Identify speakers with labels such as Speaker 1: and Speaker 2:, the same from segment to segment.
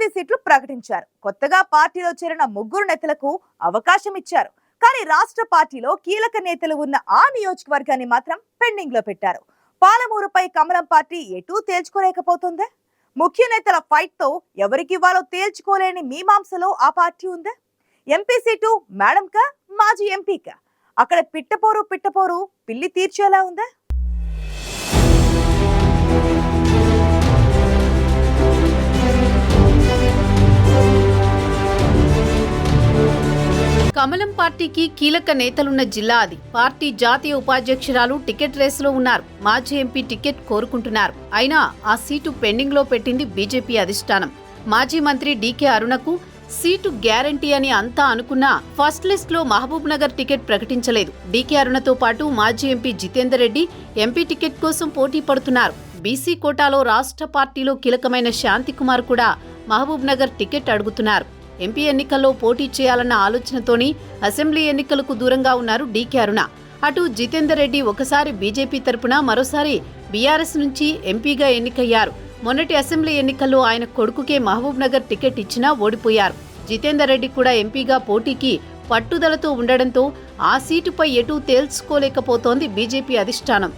Speaker 1: తొమ్మిది సీట్లు ప్రకటించారు. కొత్తగా పార్టీలో చేరిన ముగ్గురు నేతలకు అవకాశం ఇచ్చారు. కానీ రాష్ట్ర పార్టీలో కీలక నేతలు ఉన్న ఆ నియోజకవర్గాన్ని మాత్రం పెండింగ్లో పెట్టారు. పాలమూరుపై కమలం పార్టీ ఎటూ తేల్చుకోలేకపోతుందే? ముఖ్య నేతల ఫైట్తో ఎవరికి ఇవ్వాలో తేల్చుకోలేని మీమాంసలో ఆ పార్టీ ఉందా? ఎంపీ సీటు మేడంకా మాజీ ఎంపీకా? అక్కడ పిట్టపోరు పిట్టపోరు పిల్లి తీర్చేలా ఉందా?
Speaker 2: కమలం పార్టీకి కీలక నేతలున్న జిల్లా అది. పార్టీ జాతీయ ఉపాధ్యక్షురాలు టికెట్ రేసులో ఉన్నారు. మాజీ ఎంపీ టికెట్ కోరుకుంటున్నారు. అయినా ఆ సీటు పెండింగ్లో పెట్టింది బీజేపీ అధిష్టానం. మాజీ మంత్రి డీకే అరుణకు సీటు గ్యారంటీ అని అంతా అనుకున్నా ఫస్ట్ లిస్ట్లో మహబూబ్ నగర్ టికెట్ ప్రకటించలేదు. డీకే అరుణతో పాటు మాజీ MP Jitender Reddy MP ticket కోసం పోటీ పడుతున్నారు. బీసీ కోటాలో రాష్ట్ర పార్టీలో కీలకమైన శాంతికుమార్ కూడా మహబూబ్ నగర్ టికెట్ అడుగుతున్నారు. ఎంపీ ఎన్నికల్లో పోటీ చేయాలన్న ఆలోచనతోని అసెంబ్లీ ఎన్నికలకు దూరంగా ఉన్నారు డీకే అరుణ. అటు జితేందర్ రెడ్డి ఒకసారి బీజేపీ తరపున మరోసారి బీఆర్ఎస్ నుంచి ఎంపీగా ఎన్నికయ్యారు. మొన్నటి అసెంబ్లీ ఎన్నికల్లో ఆయన కొడుకుకే మహబూబ్ నగర్ టికెట్ ఇచ్చినా ఓడిపోయారు. జితేందర్ రెడ్డి కూడా ఎంపీగా పోటీకి పట్టుదలతో ఉండడంతో ఆ సీటుపై ఎటూ తేల్చుకోలేకపోతోంది బీజేపీ అధిష్టానం.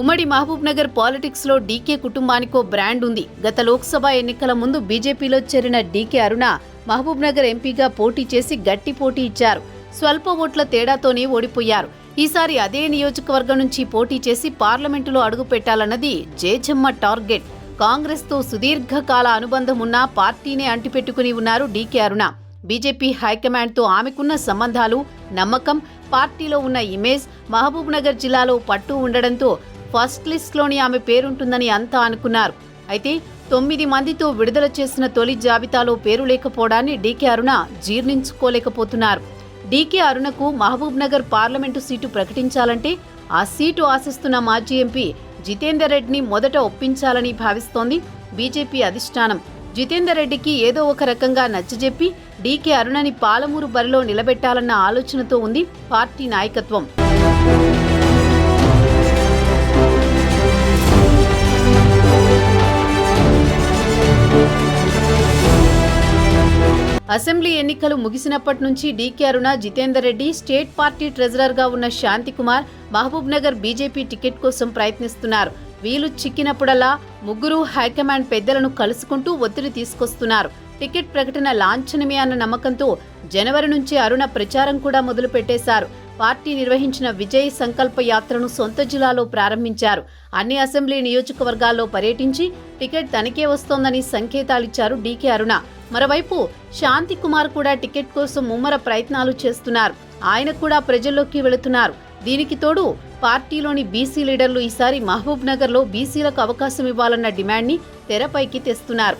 Speaker 2: ఉమ్మడి మహబూబ్ నగర్ పాలిటిక్స్లో డీకే కుటుంబానికో బ్రాండ్ ఉంది. గత లోక్సభ ఎన్నికల ముందు బీజేపీలో చేరిన డీకే అరుణ మహబూబ్ నగర్ ఎంపీగా పోటీ చేసి గట్టి పోటీ ఇచ్చారు. స్వల్ప ఓట్ల తేడాతోనే ఓడిపోయారు. ఈసారి అదే నియోజకవర్గం నుంచి పోటీ చేసి పార్లమెంటులో అడుగు పెట్టాలన్నది జేజమ్మ టార్గెట్. కాంగ్రెస్తో సుదీర్ఘకాల అనుబంధం ఉన్న పార్టీనే అంటిపెట్టుకుని ఉన్నారు డీకే అరుణ. బీజేపీ హైకమాండ్తో ఆమెకున్న సంబంధాలు నమ్మకం పార్టీలో ఉన్న ఇమేజ్ మహబూబ్ నగర్ జిల్లాలో పట్టు ఉండడంతో ఫస్ట్ లిస్ట్లోని ఆమె పేరుంటుందని అంతా అనుకున్నారు. అయితే తొమ్మిది మందితో విడుదల చేసిన తొలి జాబితాలో పేరు లేకపోవడాన్ని డీకే అరుణ జీర్ణించుకోలేకపోతున్నారు. డీకే అరుణకు మహబూబ్ నగర్ పార్లమెంటు సీటు ప్రకటించాలంటే ఆ సీటు ఆశిస్తున్న మాజీ ఎంపీ జితేందర్ రెడ్డిని మొదట ఒప్పించాలని భావిస్తోంది బీజేపీ అధిష్టానం. జితేందర్ రెడ్డికి ఏదో ఒక రకంగా నచ్చజెప్పి డీకే అరుణని పాలమూరు బరిలో నిలబెట్టాలన్న ఆలోచనతో ఉంది పార్టీ నాయకత్వం. అసెంబ్లీ ఎన్నికలు ముగిసినప్పటి నుంచి DK Aruna Jitender Reddy state party ట్రెజరర్గా ఉన్న Shanti Kumar Mahabubnagar BJP ticket కోసం ప్రయత్నిస్తున్నారు. వీలు చిక్కినప్పుడల్లా ముగ్గురు హైకమాండ్ పెద్దలను కలుసుకుంటూ ఒత్తిడి తీసుకొస్తున్నారు. టికెట్ ప్రకటన లాంఛనమే అన్న నమ్మకంతో జనవరి నుంచి అరుణ ప్రచారం కూడా మొదలు పెట్టేశారు పార్టీ నిర్వహించిన విజయ్ సంకల్ప యాత్రను సొంత జిల్లాలో ప్రారంభించారు. అన్ని అసెంబ్లీ నియోజకవర్గాల్లో పర్యటించి టికెట్ తనకే వస్తోందని సంకేతాలిచ్చారు డీకే అరుణ. మరోవైపు శాంతి కుమార్ కూడా టికెట్ కోసం ముమ్మర ప్రయత్నాలు చేస్తున్నారు. ఆయన కూడా ప్రజల్లోకి వెళుతున్నారు. దీనికి తోడు పార్టీలోని బీసీ లీడర్లు ఈసారి మహబూబ్ నగర్లో బీసీలకు అవకాశం ఇవ్వాలన్న డిమాండ్ని తెరపైకి తెస్తున్నారు.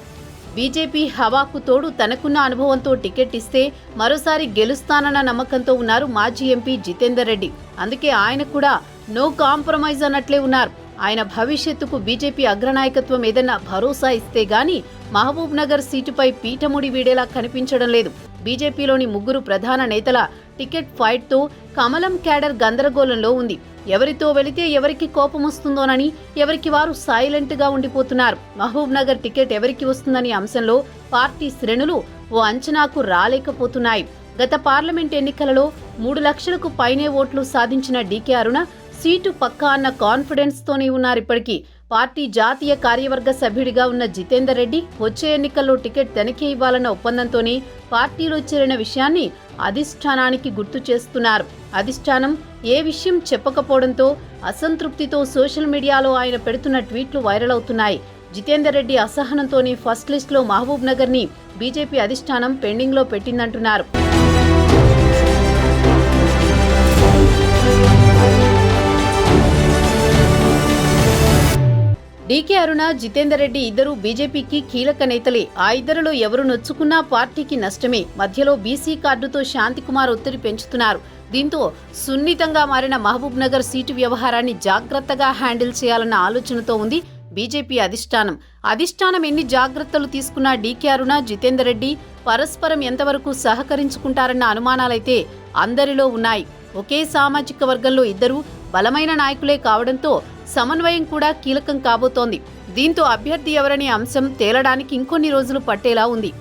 Speaker 2: బీజేపీ హవాకు తోడు తనకున్న అనుభవంతో టికెట్ ఇస్తే మరోసారి గెలుస్తానన్న నమ్మకంతో ఉన్నారు మాజీ ఎంపీ జితేందర్ రెడ్డి. అందుకే ఆయన కూడా నో కాంప్రమైజ్ అన్నట్లే ఉన్నారు. ఆయన భవిష్యత్తుకు బీజేపీ అగ్రనాయకత్వం ఏదన్నా భరోసా ఇస్తే గాని మహబూబ్ నగర్ సీటుపై పీఠముడి వీడేలా కనిపించడం లేదు. బీజేపీలోని ముగ్గురు ప్రధాన నేతల టికెట్ ఫైట్తో కమలం క్యాడర్ గందరగోళంలో ఉంది. ఎవరితో వెళితే ఎవరికి కోపం వస్తుందోనని ఎవరికి వారు సైలెంట్గా ఉండిపోతున్నారు. మహబూబ్ నగర్ టికెట్ ఎవరికి వస్తుందనే అంశంలో పార్టీ శ్రేణులు ఓ అంచనాకు రాలేకపోతున్నాయి. గత పార్లమెంట్ ఎన్నికలలో మూడు లక్షలకు పైనే ఓట్లు సాధించిన డీకే అరుణ సీటు పక్కా అన్న కాన్ఫిడెన్స్తోనే ఉన్నారు ఇప్పటికీ. పార్టీ జాతీయ కార్యవర్గ సభ్యుడిగా ఉన్న జితేందర్ రెడ్డి వచ్చే ఎన్నికల్లో టికెట్ తనిఖీ ఇవ్వాలన్న ఒప్పందంతోనే పార్టీలో చేరిన విషయాన్ని అధిష్టానానికి గుర్తు చేస్తున్నారు. అధిష్టానం ఏ విషయం చెప్పకపోవడంతో అసంతృప్తితో సోషల్ మీడియాలో ఆయన పెడుతున్న ట్వీట్లు వైరల్ అవుతున్నాయి. జితేందర్ రెడ్డి అసహనంతోనే ఫస్ట్ లిస్ట్లో మహబూబ్ నగర్ని బీజేపీ అధిష్టానం పెండింగ్లో పెట్టిందంటున్నారు. డీకే అరుణ జితేందర్ రెడ్డి ఇద్దరు బీజేపీకి కీలక నేతలే. ఆ ఇద్దరిలో ఎవరు నొచ్చుకున్నా పార్టీకి నష్టమే. మధ్యలో బీసీ కార్డుతో శాంతికుమార్ ఒత్తిడి పెంచుతున్నారు. దీంతో సున్నితంగా మారిన మహబూబ్ నగర్ సీటు వ్యవహారాన్ని జాగ్రత్తగా హ్యాండిల్ చేయాలన్న ఆలోచనతో ఉంది బీజేపీ అధిష్టానం. అధిష్టానం ఎన్ని జాగ్రత్తలు తీసుకున్నా డీకే అరుణ జితేందర్ రెడ్డి పరస్పరం ఎంతవరకు సహకరించుకుంటారన్న అనుమానాలైతే అందరిలో ఉన్నాయి. ఒకే సామాజిక వర్గంలో ఇద్దరు బలమైన నాయకులే కావడంతో సమన్వయం కూడా కీలకం కాబోతోంది. దీంతో అభ్యర్థి ఎవరనే అంశం తేలడానికి ఇంకొన్ని రోజులు పట్టేలా ఉంది.